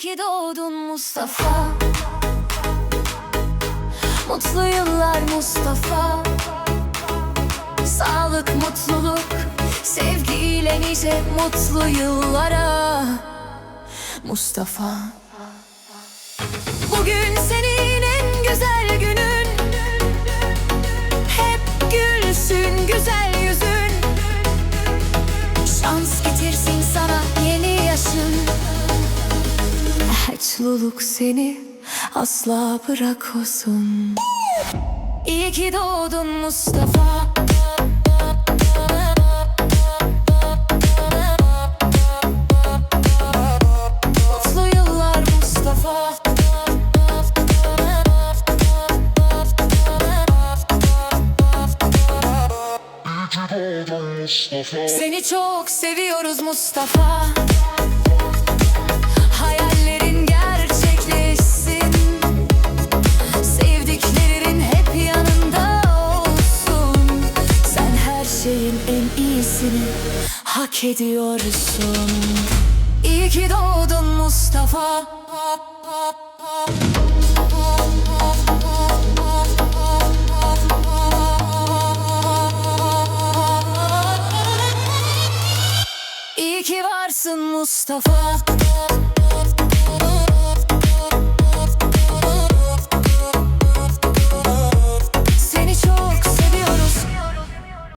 ki doğdun Mustafa. Mutlu yıllar Mustafa. Sağlık, mutluluk, sevgiyle nice mutlu yıllara. Mustafa. Bugün Mutluluk seni asla bırakmasın. İyi ki doğdun Mustafa. Mustafa. Seni çok seviyoruz Mustafa en iyisini hak ediyorsun. İyi ki doğdun Mustafa. İyi ki varsın Mustafa